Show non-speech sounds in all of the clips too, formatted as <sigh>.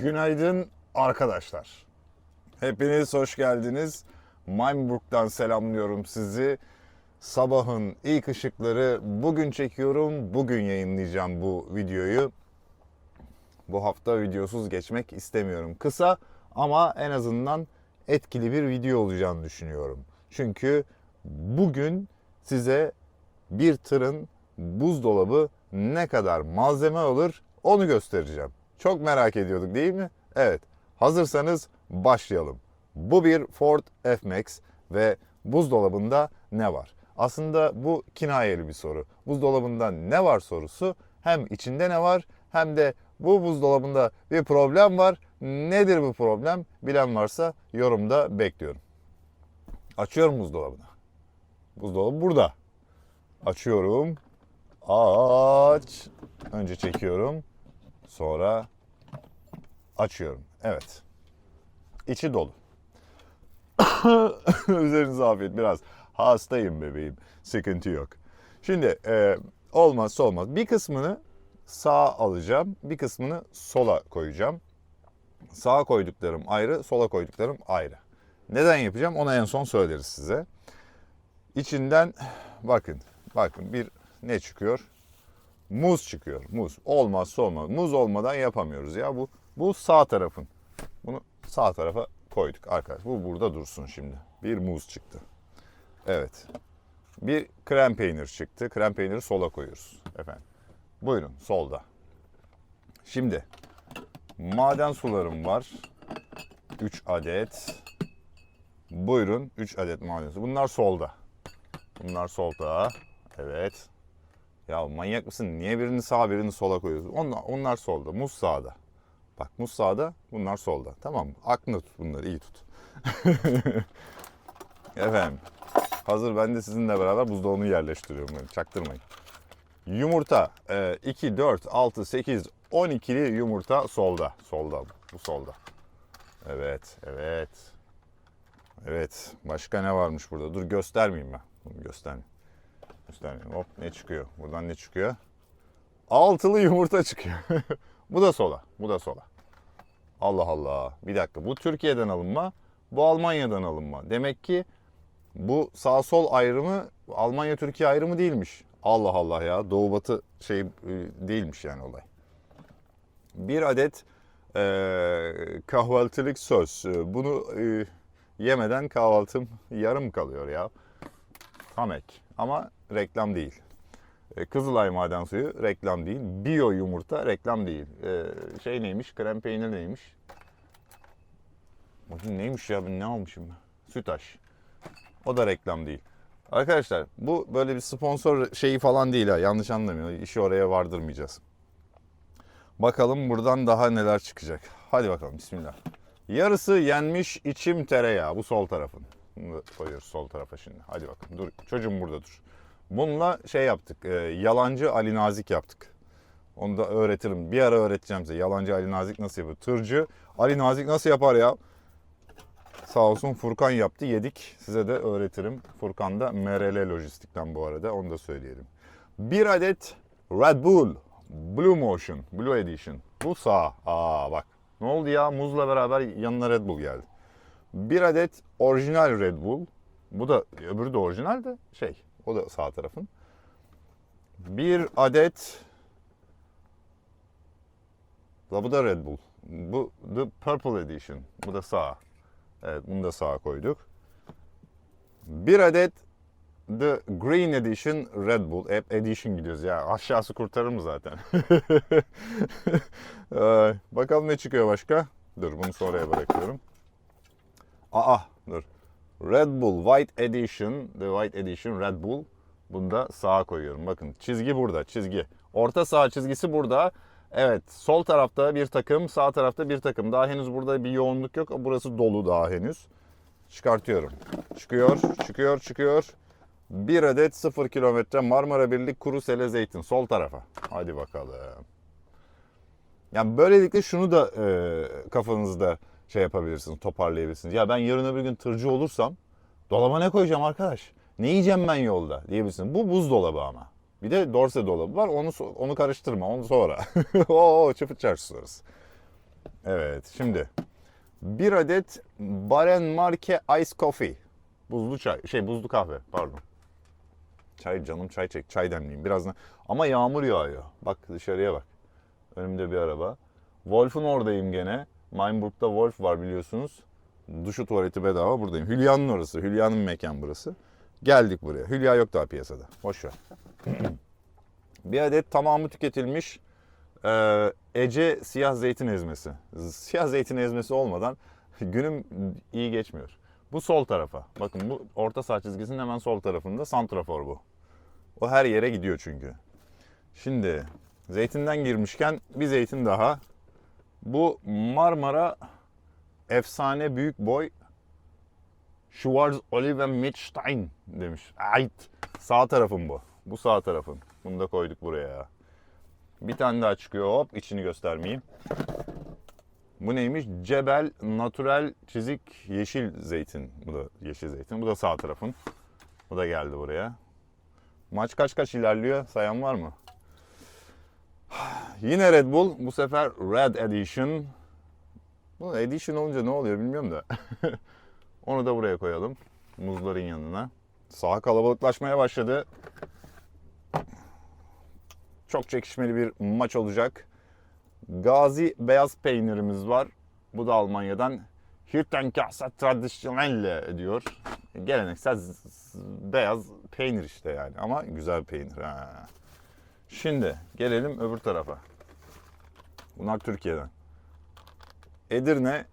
Günaydın arkadaşlar. Hepiniz hoş geldiniz. Mainburg'dan selamlıyorum sizi. Sabahın ilk ışıkları bugün çekiyorum. Bugün yayınlayacağım bu videoyu. Bu hafta videosuz geçmek istemiyorum. Kısa ama en azından etkili bir video olacağını düşünüyorum. Çünkü bugün size bir tırın buzdolabı ne kadar malzeme alır onu göstereceğim. Çok merak ediyorduk değil mi? Evet. Hazırsanız başlayalım. Bu bir Ford F-Max ve buzdolabında ne var? Aslında bu kinayeli bir soru. Buzdolabında ne var sorusu hem içinde ne var hem de bu buzdolabında bir problem var. Nedir bu problem? Bilen varsa yorumda bekliyorum. Açıyorum buzdolabını. Buzdolabı burada. Açıyorum. Aç. Önce çekiyorum. Sonra açıyorum. Evet. İçi dolu. <coughs> Üzerinize afiyet. Biraz hastayım bebeğim. Sıkıntı yok. Şimdi e, olmazsa olmaz. Bir kısmını sağa alacağım. Bir kısmını sola koyacağım. Sağa koyduklarım ayrı, sola koyduklarım ayrı. Neden yapacağım onu en son söyleriz size. İçinden bakın, bakın bir ne çıkıyor? Muz çıkıyor. Muz. Olmazsa olmaz. Muz olmadan yapamıyoruz ya. Bu bu sağ tarafın. Bunu sağ tarafa koyduk arkadaş. Bu burada dursun şimdi. Bir muz çıktı. Evet. Bir krem peynir çıktı. Krem peyniri sola koyuyoruz efendim. Buyurun solda. Şimdi maden sularım var. 3 adet. Buyurun 3 adet maden su. Bunlar solda. Bunlar solda. Evet. Ya manyak mısın? Niye birini sağa birini sola koyuyorsun? Onlar, onlar solda. Muz sağda. Bak muz sağda, bunlar solda. Tamam mı? Aklında tut bunları, iyi tut. <laughs> Efendim. Hazır ben de sizinle beraber buzdolabını yerleştiriyorum. Yani. Çaktırmayın. Yumurta. e, 2, 4, 6, 8, 12'li yumurta solda. Solda. Bu solda. Evet, evet. Evet. Başka ne varmış burada? Dur göstermeyeyim ben. Bunu göstermeyeyim. Göstermeyeyim. Hop ne çıkıyor? Buradan ne çıkıyor? Altılı yumurta çıkıyor. <laughs> bu da sola. Bu da sola. Allah Allah. Bir dakika. Bu Türkiye'den alınma. Bu Almanya'dan alınma. Demek ki bu sağ sol ayrımı Almanya Türkiye ayrımı değilmiş. Allah Allah ya. Doğu batı şey e, değilmiş yani olay. Bir adet e, kahvaltılık söz. E, Bunu e, yemeden kahvaltım <laughs> yarım kalıyor ya. Tam ek. Ama reklam değil. E, Kızılay maden suyu reklam değil. Bio yumurta reklam değil. E, şey neymiş? Krem peynir neymiş? Bakın neymiş ya ben ne almışım ben? Sütaş. O da reklam değil. Arkadaşlar bu böyle bir sponsor şeyi falan değil ha. Yanlış anlamayın. İşi oraya vardırmayacağız. Bakalım buradan daha neler çıkacak. Hadi bakalım bismillah. Yarısı yenmiş içim tereyağı. Bu sol tarafın. Bunu koyuyoruz sol tarafa şimdi. Hadi bakalım. Dur çocuğum burada dur. Bununla şey yaptık. e, yalancı Ali Nazik yaptık. Onu da öğretirim. Bir ara öğreteceğim size. Yalancı Ali Nazik nasıl yapıyor? Tırcı Ali Nazik nasıl yapar ya? Sağ olsun Furkan yaptı. Yedik. Size de öğretirim. Furkan da MRL Lojistik'ten bu arada. Onu da söyleyelim. Bir adet Red Bull Blue Motion Blue Edition. Bu sağ. Aa bak. Ne oldu ya? Muzla beraber yanına Red Bull geldi. Bir adet orijinal Red Bull. Bu da öbürü de orijinal de şey. O da sağ tarafın. Bir adet La bu da Red Bull. Bu The Purple Edition. Bu da sağ. Evet bunu da sağa koyduk. Bir adet The Green Edition Red Bull. Hep Edition gidiyoruz ya. Aşağısı kurtarır mı zaten? Ay, <laughs> Bakalım ne çıkıyor başka? Dur bunu sonraya bırakıyorum. Aa dur. Red Bull White Edition. The White Edition Red Bull. Bunu da sağa koyuyorum. Bakın çizgi burada. Çizgi. Orta sağ çizgisi burada. Evet sol tarafta bir takım, sağ tarafta bir takım. Daha henüz burada bir yoğunluk yok. Burası dolu daha henüz. Çıkartıyorum. Çıkıyor, çıkıyor, çıkıyor. Bir adet 0 kilometre Marmara Birlik kuru sele zeytin sol tarafa. Hadi bakalım. Yani böylelikle şunu da e, kafanızda şey yapabilirsiniz, toparlayabilirsiniz. Ya ben yarın öbür gün tırcı olursam dolaba ne koyacağım arkadaş? Ne yiyeceğim ben yolda diyebilirsiniz. Bu buzdolabı ama. Bir de dorse dolabı var. Onu onu karıştırma. Onu sonra. <laughs> Oo çıpıt çarşı sonrası. Evet şimdi bir adet Baren Marke Ice Coffee. Buzlu çay, şey buzlu kahve pardon. Çay canım çay çek, çay demleyeyim birazdan. Ama yağmur yağıyor. Bak dışarıya bak. Önümde bir araba. Wolf'un oradayım gene. Mainburg'da Wolf var biliyorsunuz. Duşu tuvaleti bedava buradayım. Hülya'nın orası. Hülya'nın mekan burası. Geldik buraya. Hülya yok daha piyasada. Boş ver. <clears throat> bir adet tamamı tüketilmiş ee, Ece siyah zeytin ezmesi. Siyah zeytin ezmesi olmadan <laughs> günüm iyi geçmiyor. Bu sol tarafa. Bakın bu orta saha çizgisinin hemen sol tarafında santrafor bu. O her yere gidiyor çünkü. Şimdi zeytinden girmişken bir zeytin daha. Bu Marmara efsane büyük boy Schwarz Olive Mitstein demiş. Ait. Sağ tarafın bu. Bu sağ tarafın. Bunu da koyduk buraya. Bir tane daha çıkıyor. Hop içini göstermeyeyim. Bu neymiş? Cebel Natural Çizik Yeşil Zeytin. Bu da yeşil zeytin. Bu da sağ tarafın. Bu da geldi buraya. Maç kaç kaç ilerliyor? Sayan var mı? <sighs> Yine Red Bull. Bu sefer Red Edition. Bu Edition olunca ne oluyor bilmiyorum da. <laughs> Onu da buraya koyalım. Muzların yanına. Saha kalabalıklaşmaya başladı. Çok çekişmeli bir maç olacak. Gazi beyaz peynirimiz var. Bu da Almanya'dan. Hirtenkasa Traditionelle diyor. Geleneksel beyaz peynir işte yani ama güzel peynir. Ha. Şimdi gelelim öbür tarafa. Bunlar Türkiye'den. Edirne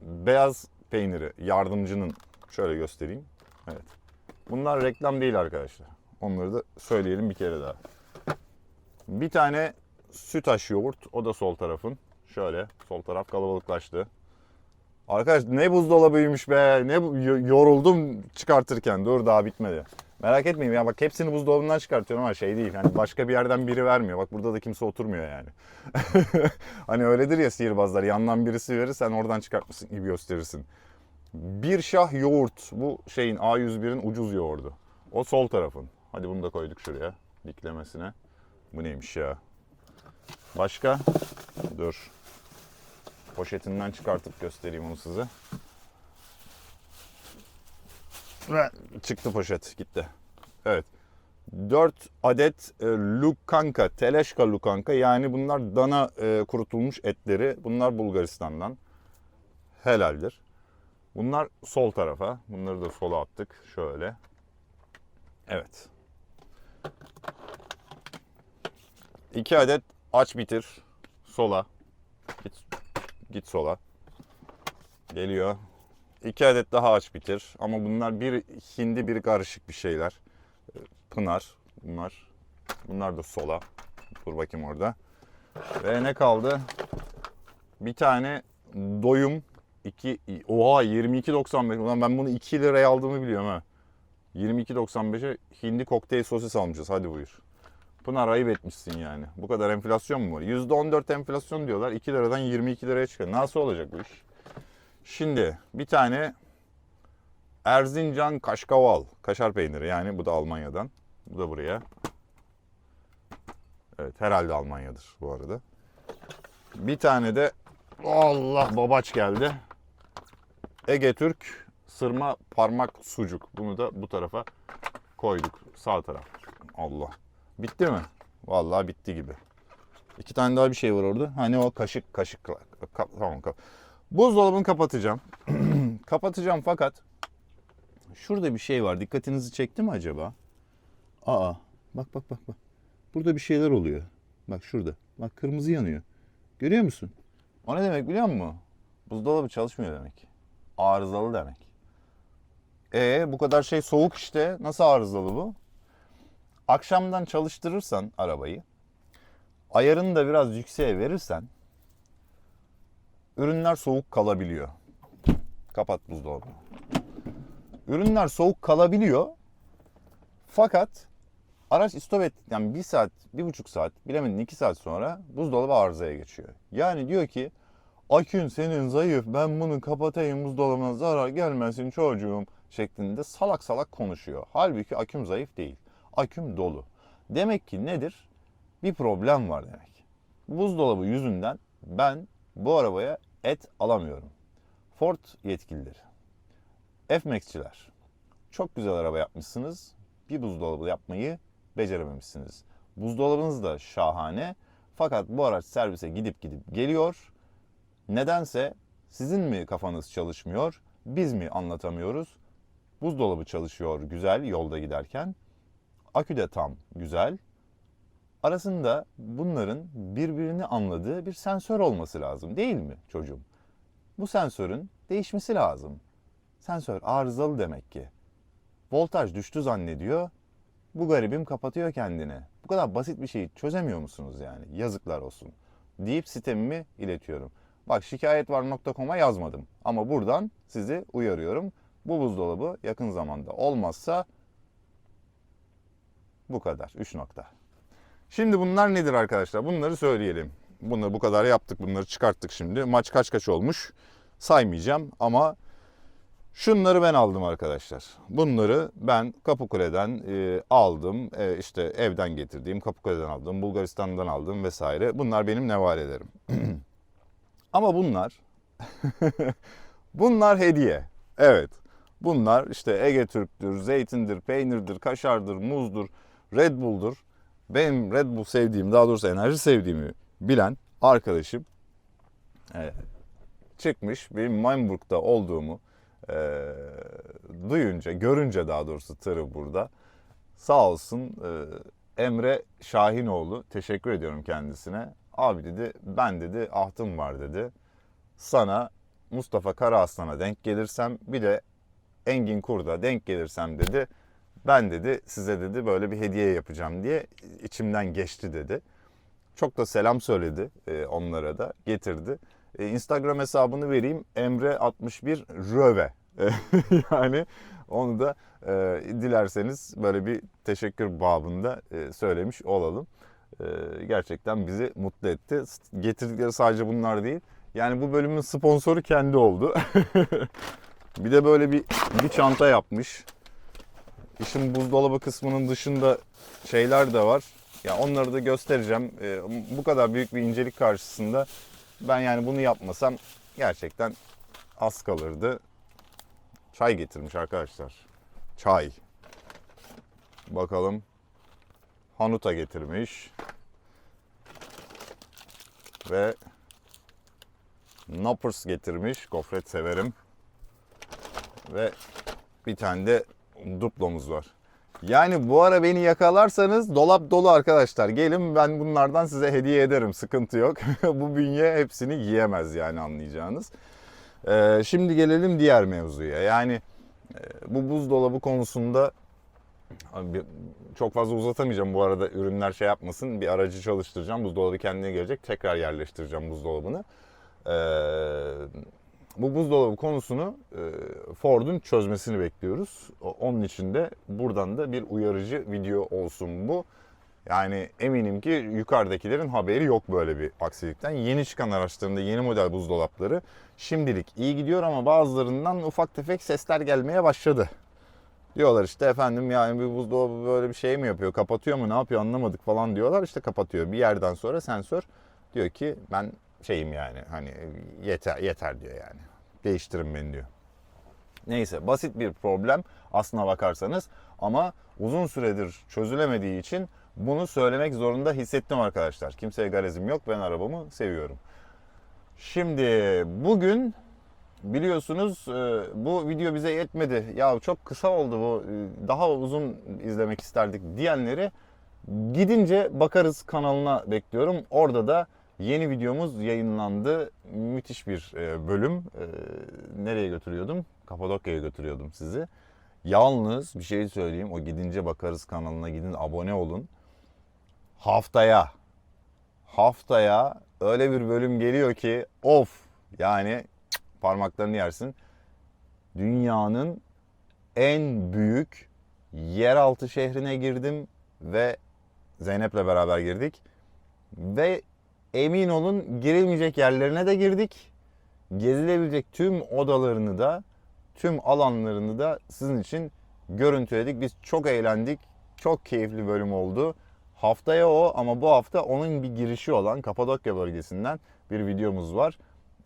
beyaz peyniri yardımcının şöyle göstereyim. Evet. Bunlar reklam değil arkadaşlar. Onları da söyleyelim bir kere daha. Bir tane sütaş yoğurt. O da sol tarafın. Şöyle sol taraf kalabalıklaştı. Arkadaş ne buzdolabıymış be. Ne yoruldum çıkartırken. Dur daha bitmedi. Merak etmeyin ya bak hepsini buzdolabından çıkartıyorum ama şey değil. Hani başka bir yerden biri vermiyor. Bak burada da kimse oturmuyor yani. <laughs> hani öyledir ya sihirbazlar. Yandan birisi verir sen oradan çıkartmışsın gibi gösterirsin. Bir şah yoğurt. Bu şeyin A101'in ucuz yoğurdu. O sol tarafın. Hadi bunu da koyduk şuraya. Diklemesine. Bu neymiş ya? Başka? Dur. Poşetinden çıkartıp göstereyim onu size. Çıktı poşet gitti. Evet. 4 adet e, lukanka, teleşka lukanka yani bunlar dana e, kurutulmuş etleri. Bunlar Bulgaristan'dan. Helaldir. Bunlar sol tarafa. Bunları da sola attık. Şöyle. Evet. 2 adet aç bitir. Sola. Git, git sola. Geliyor. 2 adet daha aç bitir. Ama bunlar bir hindi bir karışık bir şeyler. Ee, Pınar. Bunlar. Bunlar da sola. Dur bakayım orada. Ve ne kaldı? Bir tane doyum. 2 Oha 22.95. Ulan ben bunu 2 liraya aldığımı biliyorum ha. 22.95'e hindi kokteyl sosis almışız. Hadi buyur. Pınar ayıp etmişsin yani. Bu kadar enflasyon mu var? %14 enflasyon diyorlar. 2 liradan 22 liraya çıkıyor. Nasıl olacak bu iş? Şimdi bir tane Erzincan kaşkaval. Kaşar peyniri yani bu da Almanya'dan. Bu da buraya. Evet herhalde Almanya'dır bu arada. Bir tane de Allah babaç geldi. Ege Türk sırma parmak sucuk. Bunu da bu tarafa koyduk. Sağ taraf. Allah. Bitti mi? Vallahi bitti gibi. İki tane daha bir şey var orada. Hani o kaşık kaşık. Ka- tamam kap. Buzdolabını kapatacağım. <clears throat> kapatacağım fakat şurada bir şey var. Dikkatinizi çekti mi acaba? Aa bak bak bak bak. Burada bir şeyler oluyor. Bak şurada. Bak kırmızı yanıyor. Görüyor musun? O ne demek biliyor musun? Buzdolabı çalışmıyor demek. Arızalı demek. E bu kadar şey soğuk işte. Nasıl arızalı bu? Akşamdan çalıştırırsan arabayı, ayarını da biraz yükseğe verirsen ürünler soğuk kalabiliyor. Kapat buzdolabını. Ürünler soğuk kalabiliyor. Fakat araç istop et yani bir saat, bir buçuk saat, bilemedin iki saat sonra buzdolabı arızaya geçiyor. Yani diyor ki akün senin zayıf ben bunu kapatayım buzdolabına zarar gelmesin çocuğum şeklinde salak salak konuşuyor. Halbuki aküm zayıf değil. Aküm dolu. Demek ki nedir? Bir problem var demek. Buzdolabı yüzünden ben bu arabaya et alamıyorum. Ford yetkilileri, F-Max'çiler çok güzel araba yapmışsınız. Bir buzdolabı yapmayı becerememişsiniz. Buzdolabınız da şahane. Fakat bu araç servise gidip gidip geliyor. Nedense sizin mi kafanız çalışmıyor, biz mi anlatamıyoruz? Buzdolabı çalışıyor güzel yolda giderken. Akü de tam güzel. Arasında bunların birbirini anladığı bir sensör olması lazım değil mi çocuğum? Bu sensörün değişmesi lazım. Sensör arızalı demek ki. Voltaj düştü zannediyor. Bu garibim kapatıyor kendini. Bu kadar basit bir şeyi çözemiyor musunuz yani? Yazıklar olsun. Deyip sistemimi iletiyorum. Bak şikayetvar.com'a yazmadım. Ama buradan sizi uyarıyorum. Bu buzdolabı yakın zamanda olmazsa bu kadar. 3 nokta. Şimdi bunlar nedir arkadaşlar? Bunları söyleyelim. Bunları bu kadar yaptık. Bunları çıkarttık şimdi. Maç kaç kaç olmuş saymayacağım ama şunları ben aldım arkadaşlar. Bunları ben Kapıkule'den e, aldım. E, işte evden getirdiğim Kapıkule'den aldım. Bulgaristan'dan aldım vesaire. Bunlar benim nevalelerim. <clears throat> ama bunlar <laughs> bunlar hediye. Evet. Bunlar işte Ege Türk'tür, zeytindir, peynirdir, kaşardır, muzdur, Red Bull'dur. Benim Red Bull sevdiğim, daha doğrusu enerji sevdiğimi bilen arkadaşım e, çıkmış benim Mainburg'da olduğumu e, duyunca, görünce daha doğrusu tırı burada sağ olsun e, Emre Şahinoğlu teşekkür ediyorum kendisine. Abi dedi ben dedi ahtım var dedi. Sana Mustafa Karaaslan'a denk gelirsem bir de Engin Kurda denk gelirsem dedi ben dedi size dedi böyle bir hediye yapacağım diye içimden geçti dedi. Çok da selam söyledi e, onlara da getirdi. E, Instagram hesabını vereyim Emre 61 Röve. <laughs> Yani onu da e, dilerseniz böyle bir teşekkür babında e, söylemiş olalım. E, gerçekten bizi mutlu etti. Getirdikleri sadece bunlar değil. Yani bu bölümün sponsoru kendi oldu. <laughs> bir de böyle bir bir çanta yapmış. İşin buzdolabı kısmının dışında şeyler de var. Ya onları da göstereceğim. Ee, bu kadar büyük bir incelik karşısında ben yani bunu yapmasam gerçekten az kalırdı. Çay getirmiş arkadaşlar. Çay. Bakalım. Hanuta getirmiş. Ve Noppers getirmiş. Gofret severim. Ve bir tane de duplomuz var. Yani bu ara beni yakalarsanız dolap dolu arkadaşlar. Gelin ben bunlardan size hediye ederim. Sıkıntı yok. <laughs> bu bünye hepsini yiyemez yani anlayacağınız. Ee, şimdi gelelim diğer mevzuya. Yani e, bu buzdolabı konusunda çok fazla uzatamayacağım bu arada ürünler şey yapmasın. Bir aracı çalıştıracağım. Buzdolabı kendine gelecek. Tekrar yerleştireceğim buzdolabını. Ee, bu buzdolabı konusunu e, Ford'un çözmesini bekliyoruz. Onun için de buradan da bir uyarıcı video olsun bu. Yani eminim ki yukarıdakilerin haberi yok böyle bir aksilikten. Yeni çıkan araçlarında yeni model buzdolapları şimdilik iyi gidiyor ama bazılarından ufak tefek sesler gelmeye başladı. Diyorlar işte efendim yani bir buzdolabı böyle bir şey mi yapıyor, kapatıyor mu, ne yapıyor anlamadık falan diyorlar. İşte kapatıyor. Bir yerden sonra sensör diyor ki ben şeyim yani hani yeter yeter diyor yani. Değiştirin beni diyor. Neyse basit bir problem aslına bakarsanız ama uzun süredir çözülemediği için bunu söylemek zorunda hissettim arkadaşlar. Kimseye garezim yok ben arabamı seviyorum. Şimdi bugün biliyorsunuz e, bu video bize yetmedi. Ya çok kısa oldu bu e, daha uzun izlemek isterdik diyenleri gidince bakarız kanalına bekliyorum. Orada da Yeni videomuz yayınlandı. Müthiş bir e, bölüm. E, nereye götürüyordum? Kapadokya'ya götürüyordum sizi. Yalnız bir şey söyleyeyim. O gidince bakarız kanalına gidin abone olun. Haftaya haftaya öyle bir bölüm geliyor ki of yani parmaklarını yersin. Dünyanın en büyük yeraltı şehrine girdim ve Zeynep'le beraber girdik. Ve emin olun girilmeyecek yerlerine de girdik. Gezilebilecek tüm odalarını da, tüm alanlarını da sizin için görüntüledik. Biz çok eğlendik. Çok keyifli bölüm oldu. Haftaya o ama bu hafta onun bir girişi olan Kapadokya bölgesinden bir videomuz var.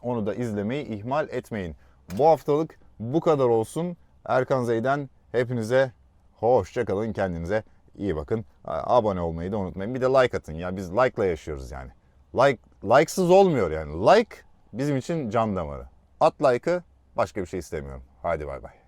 Onu da izlemeyi ihmal etmeyin. Bu haftalık bu kadar olsun. Erkan Zey'den hepinize hoşça kalın. Kendinize iyi bakın. Abone olmayı da unutmayın. Bir de like atın ya. Biz like'la yaşıyoruz yani. Like like'sız olmuyor yani. Like bizim için can damarı. At like'ı başka bir şey istemiyorum. Hadi bay bay.